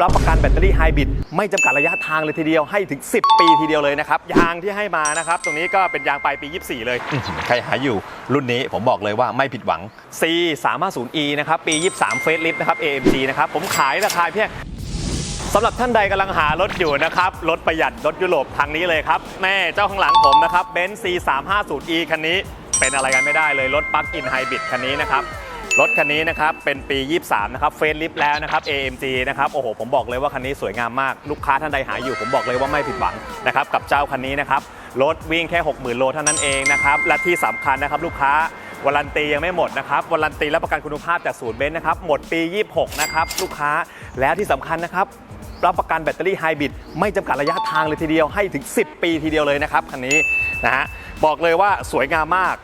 รับประกันแบตเตอรี่ไฮบริดไม่จำกัดระยะทางเลยทีเดียวให้ถึง 10 ปีทีเดียวเลยนะครับ ยางที่ให้มานะครับ ตรงนี้ก็เป็นยางปลายปี 24 เลยอื้อหือใครหาอยู่รุ่นนี้ผมบอกเลยว่าไม่ผิดหวัง C 3 5 0 E นะครับ ปี 23เฟสลิฟนะครับ AMG นะครับ ผมขายราคาเพียงสำหรับท่านใดกำลังหารถอยู่นะครับ รถประหยัดรถยุโรปทางนี้เลยครับ แม่เจ้าข้างหลังผมนะครับเบนซ์ C 3 5 0 E คันนี้เป็นอะไรกันไม่ได้เลยรถปลั๊กอินไฮบริดคันนี้นะครับ รถคันนี้นะครับเป็นปี 23 นะครับเฟรนลิฟแล้วนะครับ AMG นะครับโอ้โหผมบอกเลยว่าคันนี้สวยงามมากลูกค้าท่านใดหาอยู่ผมบอกเลยว่าไม่ผิดหวังนะครับกับเจ้าคันนี้นะครับรถวิ่งแค่ 60,000 โลเท่านั้นเองนะครับและที่สำคัญนะครับลูกค้าวารันตียังไม่หมดนะครับวารันตีและประกันคุณภาพจากศูนย์เบนซ์นะครับหมดปี 26 นะครับลูกค้าแล้วที่สำคัญนะครับรับประกันแบตเตอรี่ไฮบริดไม่จำกัดระยะทางเลยทีเดียวให้ถึง 10 ปีทีเดียวเลยนะครับคันนี้นะฮะบอกเลยว่าสวยงามมาก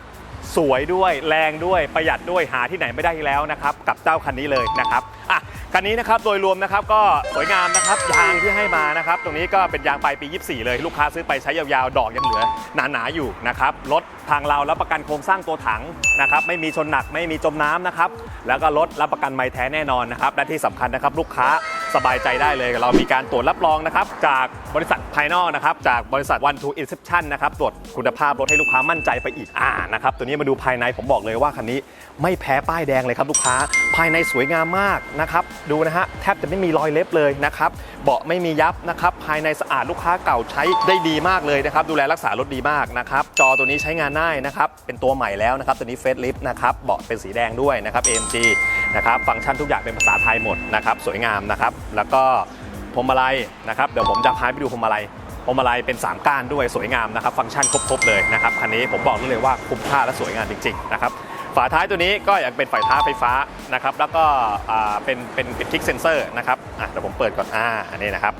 สวยด้วยแรงด้วยประหยัดด้วยหาที่ไหนไม่ได้อีกแล้วนะครับกับเจ้าคันนี้เลยนะครับอะคันนี้นะครับโดยรวมนะครับก็สวยงามนะครับยางที่ให้มานะครับ ตรงนี้ก็เป็นยางปลายปี 24 เลยลูกค้าซื้อไปใช้ยาวๆ ดอกยังเหลือหนาๆอยู่นะครับรถทางเรารับประกันโครงสร้างตัวถังนะครับไม่มีชนหนักไม่มีจมน้ำนะครับแล้วก็รถรับประกันไม้แท้แน่นอนนะครับและที่สำคัญนะครับลูกค้าสบายใจได้เลย เรามีการตรวจรับรองนะครับ จากบริษัทภายนอกนะครับ จากบริษัท One to Inception นะครับ ตรวจคุณภาพรถให้ลูกค้ามั่นใจไปอีกอ่านะครับ ตัวนี้มาดูภายในผมบอกเลยว่าคันนี้ไม่แพ้ป้ายแดงเลยครับลูกค้า ภายในสวยงามมากนะครับ ดูนะฮะแทบจะไม่มีรอยเล็บเลยนะครับ เบาะไม่มียับนะครับ ภายในสะอาดลูกค้าเก่าใช้ได้ดีมากเลยนะครับ ดูแลรักษารถดีมากนะครับ จอตัวนี้ใช้งานง่ายนะครับ เป็นตัวใหม่แล้วนะครับ ตัวนี้เฟสลิฟนะครับ เบาะเป็นสีแดงด้วยนะครับ AMG นะครับฟังก์ชันทุกอย่างเป็นภาษาไทยหมดนะครับสวยงามนะครับแล้วก็พวงมาลัยนะครับเดี๋ยวผมจะพาไปดูพวงมาลัยพวงมาลัยเป็น 3 ก้านด้วยสวยงามนะครับฟังก์ชันครบๆเลยนะครับคันนี้ผมบอกได้เลยว่าคุ้มค่าและสวยงามจริงๆนะครับฝาท้ายตัวนี้ก็ยังเป็นฝาท้ายไฟฟ้านะครับแล้วก็เป็นเป็นเป็นคลิกเซนเซอร์นะครับเดี๋ยวผมเปิดก่อนอ่าอันนี้นะครับ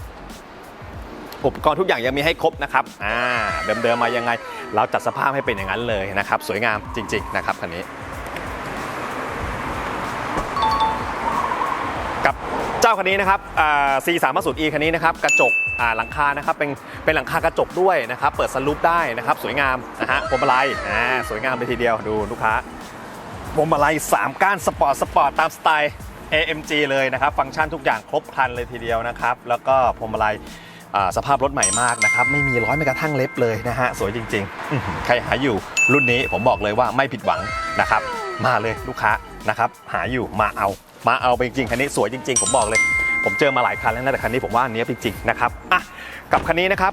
อุปกรณ์ทุกอย่างยังมีให้ครบนะครับอ่าเดิมๆมายังไง เราจัดสภาพให้เป็นอย่างนั้นเลยนะครับ สวยงามจริง ๆ นะครับคันนี้ จ้าคันนี้นะครับอ่า C 3 5 0 E คันนี้นะครับกระจกหลังคานะครับเป็นเป็นหลังคากระจกด้วยนะครับเปิดสลูปได้นะครับสวยงามนะฮะพวงมาลัยอ่าสวยงามเลยทีเดียวดูลูกค้าพวงมาลัย3ก้านสปอร์ตสปอร์ตตามสไตล์ AMG เลยนะครับ ฟังก์ชันทุกอย่างครบครันเลยทีเดียวนะครับ แล้วก็พวงมาลัยสภาพรถใหม่มากนะครับ ไม่มีร้อยแม้กระทั่งเล็บเลยนะฮะ สวยจริงๆ ใครหาอยู่รุ่นนี้ผมบอกเลยว่าไม่ผิดหวังนะครับ มาเลยลูกค้านะครับ หาอยู่มาเอา มาเอาไปจริงๆคันนี้สวยจริง ๆ ผมบอกเลย ผมเจอมาหลายคันแล้วนะแต่คันนี้ผมว่าอันนี้จริงๆนะครับอะกับคันนี้นะครับ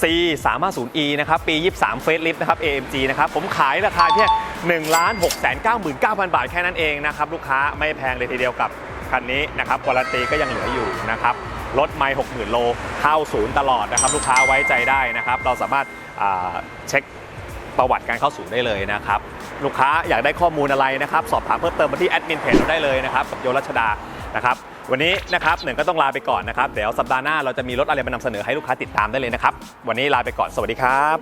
C 3 5 0 E นะครับ ปี 23เฟสลิฟนะครับ AMG นะครับ ผมขายราคาเพียง1 6 9 9 9 0 0 บาทแค่นั้นเองนะครับ ลูกค้าไม่แพงเลยทีเดียวกับคันนี้นะครับวารันตีก็ยังเหลืออยู่นะครับรถไม่60,000 โลเข้าศูนย์ตลอดนะครับ ลูกค้าไว้ใจได้นะครับ เราสามารถเช็ค ประวัติการเข้าสู่ได้เลยนะครับ ลูกค้าอยากได้ข้อมูลอะไรนะครับ สอบถามเพิ่มเติมมาที่แอดมินเพจเราได้เลยนะครับกับโยรัชดานะครับวันนี้นะครับหนึ่งก็ต้องลาไปก่อนนะครับ เดี๋ยวสัปดาห์หน้าเราจะมีรถอะไรมานำเสนอให้ลูกค้าติดตามได้เลยนะครับ วันนี้ลาไปก่อนสวัสดีครับ